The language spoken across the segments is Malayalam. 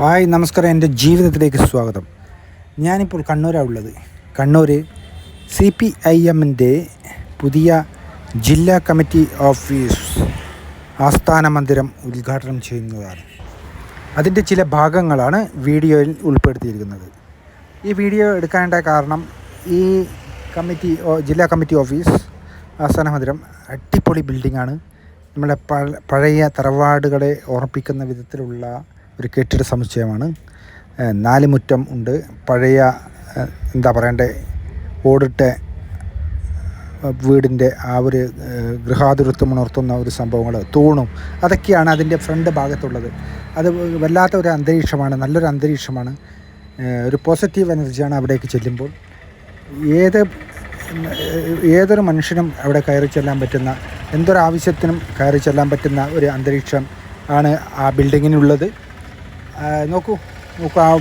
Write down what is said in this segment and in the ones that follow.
ഹായ് നമസ്കാരം. എന്റെ ജീവിതത്തിലേക്ക് സ്വാഗതം. ഞാനിപ്പോൾ കണ്ണൂരാണ് ഉള്ളത്. കണ്ണൂർ സി പി ഐ എമ്മിന്റെ പുതിയ ജില്ലാ കമ്മിറ്റി ഓഫീസ് ആസ്ഥാന മന്ദിരം ഉദ്ഘാടനം ചെയ്യുന്നതാണ്. അതിന്റെ ചില ഭാഗങ്ങളാണ് വീഡിയോയിൽ ഉൾപ്പെടുത്തിയിരിക്കുന്നത്. ഈ വീഡിയോ എടുക്കാനുള്ള കാരണം ഈ കമ്മിറ്റി ജില്ലാ കമ്മിറ്റി ഓഫീസ് ആസ്ഥാന മന്ദിരം അടിപൊളി ബിൽഡിങ്ങാണ്. നമ്മുടെ പഴയ തറവാടുകളെ ഓർമ്മിപ്പിക്കുന്ന വിധത്തിലുള്ള ഒരു കെട്ടിട സമുച്ചയമാണ്. ഏഹ് നാല് മുറ്റം ഉണ്ട്. പഴയ എന്താ പറയണ്ടേ ഓടിട്ട വീടിന്റെ ആ ഒരു ഗൃഹാതുരത്വം ഉണർത്തുന്ന ഒരു സംഭവങ്ങൾ തൂണും അതൊക്കെയാണ് അതിന്റെ ഫ്രണ്ട് ഭാഗത്തുള്ളത്. അത് വല്ലാത്ത ഒരു അന്തരീക്ഷമാണ് നല്ലൊരു അന്തരീക്ഷമാണ്. ഒരു പോസിറ്റീവ് എനർജിയാണ് അവിടേക്ക് ചെല്ലുമ്പോൾ. ഏത് ഏതൊരു മനുഷ്യനും അവിടെ കയറി ചെല്ലാൻ പറ്റുന്ന എന്തൊരു ആവശ്യത്തിനും കയറി ചെല്ലാൻ പറ്റുന്ന ഒരു അന്തരീക്ഷം ആണ് ആ ബിൽഡിങ്ങിനുള്ളത് നോക്കൂ നോക്കൂ ആ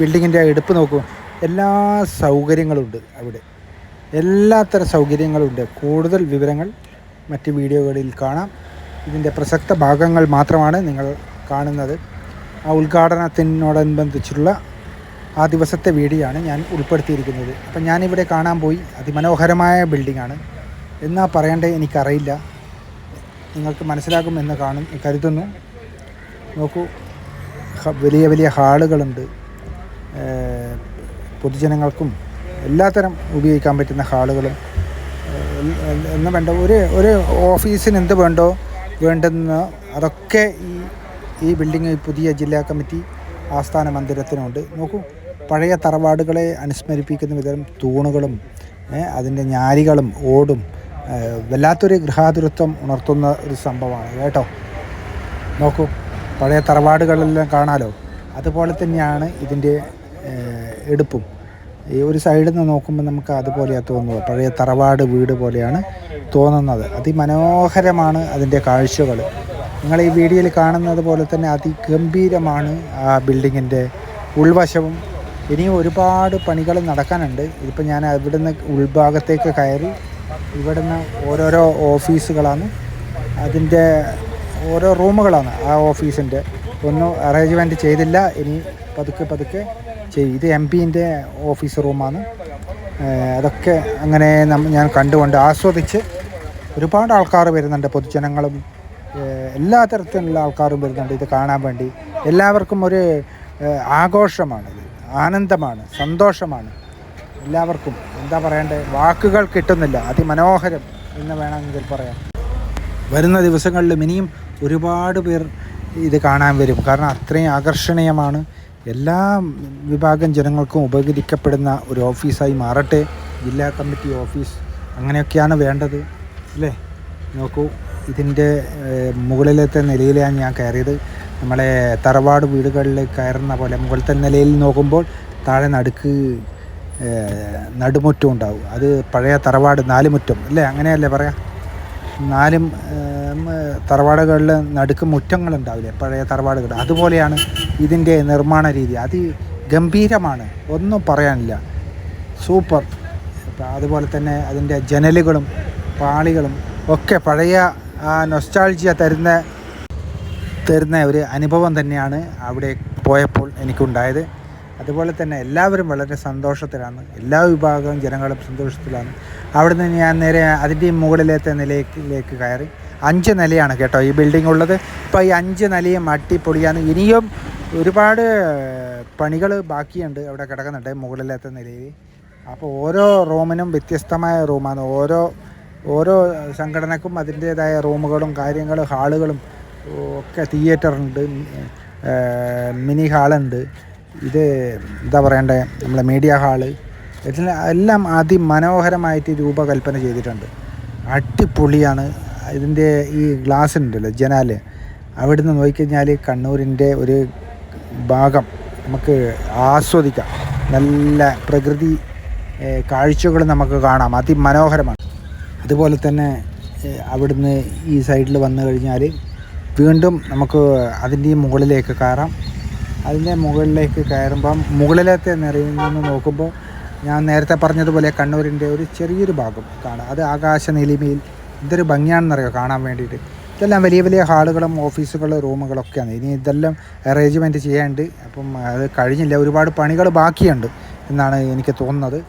ബിൽഡിങ്ങിന്റെ എടുപ്പ് നോക്കൂ. എല്ലാ സൗകര്യങ്ങളുണ്ട് അവിടെ. എല്ലാത്തരം സൗകര്യങ്ങളുണ്ട്. കൂടുതൽ വിവരങ്ങൾ മറ്റ് വീഡിയോകളിൽ കാണാം. ഇതിന്റെ പ്രസക്ത ഭാഗങ്ങൾ മാത്രമാണ് നിങ്ങൾ കാണുന്നത്. ആ ഉദ്ഘാടനത്തിനോടനുബന്ധിച്ചുള്ള ആ ദിവസത്തെ വീഡിയോ ആണ് ഞാൻ ഉൾപ്പെടുത്തിയിരിക്കുന്നത്. അപ്പം ഞാനിവിടെ കാണാൻ പോയി. അതിമനോഹരമായ ബിൽഡിങ്ങാണ്. എന്നാ പറയേണ്ടത് എനിക്കറിയില്ല. നിങ്ങൾക്ക് മനസ്സിലാകുമെന്ന് കാണും കരുതുന്നു. നോക്കൂ വലിയ വലിയ ഹാളുകളുണ്ട്. പൊതുജനങ്ങൾക്കും എല്ലാത്തരം ഉപയോഗിക്കാൻ പറ്റുന്ന ഹാളുകളും എന്ന് വേണ്ട ഒരു ഒരു ഓഫീസിന് എന്ത് വേണ്ടോ വേണ്ടെന്ന് അതൊക്കെ ഈ ഈ ബിൽഡിംഗ് പുതിയ ജില്ലാ കമ്മിറ്റി ആസ്ഥാന മന്ദിരത്തിനുണ്ട്. നോക്കൂ പഴയ തറവാടുകളെ അനുസ്മരിപ്പിക്കുന്ന വിധം തൂണുകളും അതിന്റെ ഞാരികളും ഓടും വല്ലാത്തൊരു ഗൃഹാതുരത്വം ഉണർത്തുന്ന ഒരു സംഭവമാണ് കേട്ടോ. നോക്കൂ പഴയ തറവാടുകളെല്ലാം കാണാലോ? അതുപോലെ തന്നെയാണ് ഇതിന്റെ എടുപ്പും. ഈ ഒരു സൈഡിൽ നിന്ന് നോക്കുമ്പോൾ നമുക്ക് അതുപോലെയാണ് തോന്നുന്നത്. പഴയ തറവാട് വീട് പോലെയാണ് തോന്നുന്നത്. അതിമനോഹരമാണ് അതിന്റെ കാഴ്ചകൾ. നിങ്ങൾ ഈ വീഡിയോയിൽ കാണുന്നത് പോലെ തന്നെ അതിഗംഭീരമാണ് ആ ബിൽഡിങ്ങിന്റെ ഉൾവശവും. ഇനിയും ഒരുപാട് പണികൾ നടക്കാനുണ്ട്. ഇതിപ്പോൾ ഞാൻ ഇവിടുന്ന് ഉൾഭാഗത്തേക്ക് കയറി ഇവിടുന്ന് ഓരോരോ ഓഫീസുകളാണ്. അതിന്റെ ഓരോ റൂമുകളാണ് ആ ഓഫീസിന്റെ. ഒന്നും അറേഞ്ച്മെന്റ് ചെയ്തില്ല. ഇനി പതുക്കെ പതുക്കെ ചെയ്യും. ഇത് എം പിന്റെ ഓഫീസ് റൂമാണ് അതൊക്കെ അങ്ങനെ ഞാൻ കണ്ടുകൊണ്ട് ആസ്വദിച്ച് ഒരുപാട് ആൾക്കാർ വരുന്നുണ്ട്. പൊതുജനങ്ങളും എല്ലാ തരത്തിലുള്ള ആൾക്കാരും വരുന്നുണ്ട് ഇത് കാണാൻ വേണ്ടി. എല്ലാവർക്കും ഒരു ആഘോഷമാണ് ആഘോഷമാണിത് ആനന്ദമാണ് സന്തോഷമാണ്. എല്ലാവർക്കും എന്താ പറയണ്ടേ? വാക്കുകൾ കിട്ടുന്നില്ല. അതിമനോഹരം എന്ന് വേണമെങ്കിൽ പറയാം. വരുന്ന ദിവസങ്ങളിലും ഇനിയും ഒരുപാട് പേർ ഇത് കാണാൻ വരും. കാരണം അത്രയും ആകർഷണീയമാണ്. എല്ലാ വിഭാഗം ജനങ്ങൾക്കും ഉപകരിക്കപ്പെടുന്ന ഒരു ഓഫീസായി മാറട്ടെ. ജില്ലാ കമ്മിറ്റി ഓഫീസ് അങ്ങനെയൊക്കെയാണ് വേണ്ടത്. അല്ലേ? നോക്കൂ ഇതിന്റെ മുകളിലത്തെ നിലയിലാണ് ഞാൻ കയറിയത്. നമ്മളെ തറവാട് വീടുകളിൽ കയറുന്ന പോലെ മുകളിലത്തെ നിലയിൽ നോക്കുമ്പോൾ താഴെ നടുക്ക് നടുമുറ്റം ഉണ്ടാവും. അത് പഴയ തറവാട് നാലുമുറ്റം. അല്ലേ? അങ്ങനെയല്ലേ പറയാം? നാലും തറവാടുകളിൽ നടുക്ക് മുറ്റങ്ങളുണ്ടാവില്ലേ? പഴയ തറവാടുകൾ. അതുപോലെയാണ് ഇതിന്റെ നിർമ്മാണ രീതി. അതി ഗംഭീരമാണ് ഒന്നും പറയാനില്ല. സൂപ്പർ. അതുപോലെ തന്നെ അതിന്റെ ജനലുകളും പാളികളും ഒക്കെ പഴയ ആ നൊസ്റ്റാൾജിയ തരുന്ന തരുന്ന ഒരു അനുഭവം തന്നെയാണ് അവിടെ പോയപ്പോൾ എനിക്കുണ്ടായത്. അതുപോലെ തന്നെ എല്ലാവരും വളരെ സന്തോഷത്തിലാണ്. എല്ലാ വിഭാഗവും ജനങ്ങളും സന്തോഷത്തിലാണ്. അവിടെ നിന്ന് ഞാൻ നേരെ അതിന്റെ മുകളിലത്തെ നിലയിലേക്ക് കയറി. അഞ്ച് നിലയാണ് കേട്ടോ ഈ ബിൽഡിംഗ് ഉള്ളത്. ഇപ്പോൾ ഈ അഞ്ച് നിലയും അട്ടിപ്പൊളിയാണ് ഇനിയും ഒരുപാട് പണികൾ ബാക്കിയുണ്ട് അവിടെ കിടക്കുന്നുണ്ട് മുകളിലത്തെ നിലയിൽ. അപ്പോൾ ഓരോ റൂമിനും വ്യത്യസ്തമായ റൂമാണ്. ഓരോ ഓരോ സംഘടനക്കും അതിന്റേതായ റൂമുകളും കാര്യങ്ങളും ഹാളുകളും ഒക്കെ തിയേറ്ററുണ്ട്. മിനി ഹാളുണ്ട്. ഇത് എന്താ പറയണ്ടേ? നമ്മളെ മീഡിയ ഹാൾ എല്ലാം അതിമനോഹരമായിട്ട് രൂപകൽപ്പന ചെയ്തിട്ടുണ്ട്. അടിപൊളിയാണ്. ഇതിന്റെ ഈ ഗ്ലാസ് ഉണ്ടല്ലോ ജനാല്. അവിടെ നിന്ന് നോക്കിക്കഴിഞ്ഞാൽ കണ്ണൂരിന്റെ ഒരു ഭാഗം നമുക്ക് ആസ്വദിക്കാം. നല്ല പ്രകൃതി കാഴ്ചകൾ നമുക്ക് കാണാം. അതിമനോഹരമാണ്. അതുപോലെ തന്നെ അവിടുന്ന് ഈ സൈഡിൽ വന്നു കഴിഞ്ഞാൽ വീണ്ടും നമുക്ക് അതിന്റെ മുകളിലേക്ക് കയറാം. അതിന്റെ മുകളിലേക്ക് കയറുമ്പം മുകളിലത്തെ നിറയിൽ നിന്ന് നോക്കുമ്പോൾ ഞാൻ നേരത്തെ പറഞ്ഞതുപോലെ കണ്ണൂരിന്റെ ഒരു ചെറിയൊരു ഭാഗം കാണാം. അത് ആകാശ നിലിമയിൽ എന്തൊരു ഭംഗിയാണെന്നറിയോ കാണാൻ വേണ്ടിയിട്ട്. ഇതെല്ലാം വലിയ വലിയ ഹാളുകളും ഓഫീസുകളും ഓഫീസുകൾ റൂമുകളൊക്കെയാണ്. ഇനി ഇതെല്ലാം അറേഞ്ച്മെന്റ് ചെയ്യാണ്ട് അപ്പം അത് കഴിഞ്ഞില്ല. ഒരുപാട് പണികൾ ബാക്കിയുണ്ട് എന്നാണ് എനിക്ക് തോന്നുന്നത്.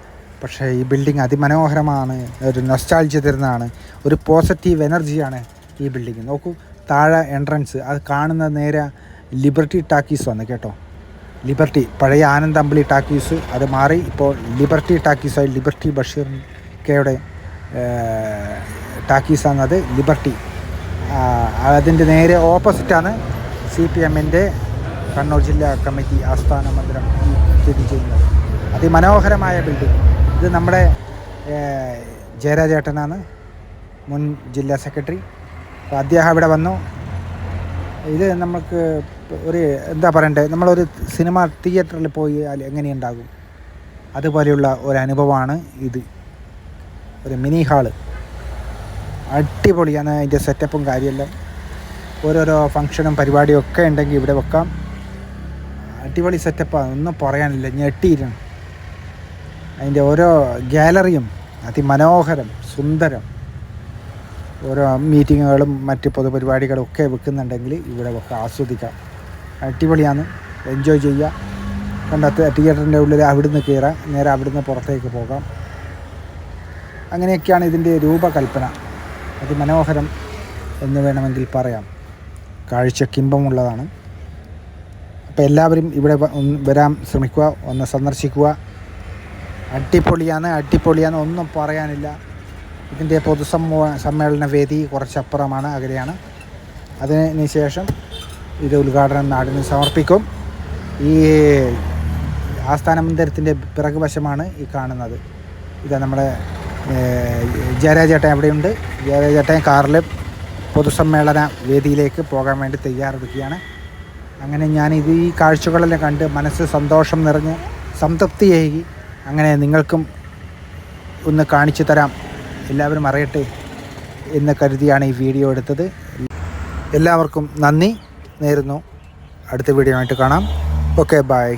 പക്ഷേ ഈ ബിൽഡിംഗ് അതിമനോഹരമാണ്. ഒരു നൊസ്റ്റാൾജി തരുന്നതാണ്. ഒരു പോസിറ്റീവ് എനർജിയാണ് ഈ ബിൽഡിംഗ് നോക്കൂ താഴെ എൻട്രൻസ് അത് കാണുന്ന നേരെ ലിബർട്ടി ടാക്കീസ് വന്ന് കേട്ടോ. ലിബർട്ടി പഴയ ആനന്ദ് അമ്പിളി ടാക്കീസ് അത് മാറി. ഇപ്പോൾ ലിബർട്ടി ടാക്കീസായി ലിബർട്ടി ബഷീർ കെയുടെ ടാക്കീസാണത് ലിബർട്ടി അതിന്റെ നേരെ ഓപ്പോസിറ്റാണ് സി പി എമ്മിന്റെ കണ്ണൂർ ജില്ലാ കമ്മിറ്റി ആസ്ഥാന മന്ദിരം സ്ഥിതി ചെയ്യുന്നത്. അതിമനോഹരമായ ബിൽഡിംഗ് ഇത് നമ്മുടെ ജയരാജേട്ടനാണ് മുൻ ജില്ലാ സെക്രട്ടറി അപ്പോൾ അദ്ദേഹം ഇവിടെ വന്നു. ഇത് നമുക്ക് ഒരു എന്താ പറയണ്ടേ നമ്മളൊരു സിനിമ തിയേറ്ററിൽ പോയാൽ എങ്ങനെയുണ്ടാകും? അതുപോലെയുള്ള ഒരു അനുഭവമാണ് ഇത്. ഒരു മിനി ഹാൾ. അടിപൊളിയാണ് അതിന്റെ സെറ്റപ്പും കാര്യമെല്ലാം. ഓരോരോ ഫങ്ഷനും പരിപാടിയും ഒക്കെ ഉണ്ടെങ്കിൽ ഇവിടെ വെക്കാം. അടിപൊളി സെറ്റപ്പാണ് ഒന്നും പറയാനില്ല ഞെട്ടിയിരുന്നു. അതിന്റെ ഓരോ ഗാലറിയും അതിമനോഹരം സുന്ദരം. ഓരോ മീറ്റിങ്ങുകളും മറ്റ് പൊതുപരിപാടികളും ഒക്കെ വെക്കുന്നുണ്ടെങ്കിൽ ഇവിടെ ഒക്കെ ആസ്വദിക്കാം. അടിപൊളിയാണ്. എൻജോയ് ചെയ്യുക. കണ്ടത്ത് തിയേറ്ററിന്റെ ഉള്ളിൽ അവിടുന്ന് കയറാം. നേരെ അവിടുന്ന് പുറത്തേക്ക് പോകാം. അങ്ങനെയൊക്കെയാണ് ഇതിന്റെ രൂപകൽപ്പന. അതിമനോഹരം എന്ന് വേണമെങ്കിൽ പറയാം. കാഴ്ചക്കിമ്പമുള്ളതാണ് അപ്പോൾ എല്ലാവരും ഇവിടെ വരാൻ ശ്രമിക്കുക. ഒന്ന് സന്ദർശിക്കുക. അടിപൊളിയാണ് അടിപൊളിയാണ്. ഒന്നും പറയാനില്ല. ഇതിന്റെ പൊതുസമ്മോ സമ്മേളന വേദി കുറച്ചപ്പുറമാണ് അകലെയാണ്. അതിന് ശേഷം ഇത് ഉദ്ഘാടനം നാടിന് സമർപ്പിക്കും. ഈ ആസ്ഥാന മന്ദിരത്തിന്റെ പിറകുവശമാണ് ഈ കാണുന്നത്. ഇത് നമ്മുടെ ജയരാജേട്ടൻ എവിടെയുണ്ട് ജയരാജേട്ടൻ കാറിൽ പൊതുസമ്മേളന വേദിയിലേക്ക് പോകാൻ വേണ്ടി തയ്യാറെടുക്കുകയാണ്. അങ്ങനെ ഞാൻ ഇത് ഈ കാഴ്ചകളെല്ലാം കണ്ട് മനസ്സ് സന്തോഷം നിറഞ്ഞ് സംതൃപ്തിയായി. അങ്ങനെ നിങ്ങൾക്കും ഒന്ന് കാണിച്ചു തരാം. എല്ലാവരും അറിയട്ടെ എന്ന് കരുതിയാണ് ഈ വീഡിയോ എടുത്തത്. എല്ലാവർക്കും നന്ദി നേരുന്നു. അടുത്ത വീഡിയോ ആയിട്ട് കാണാം. Okay bye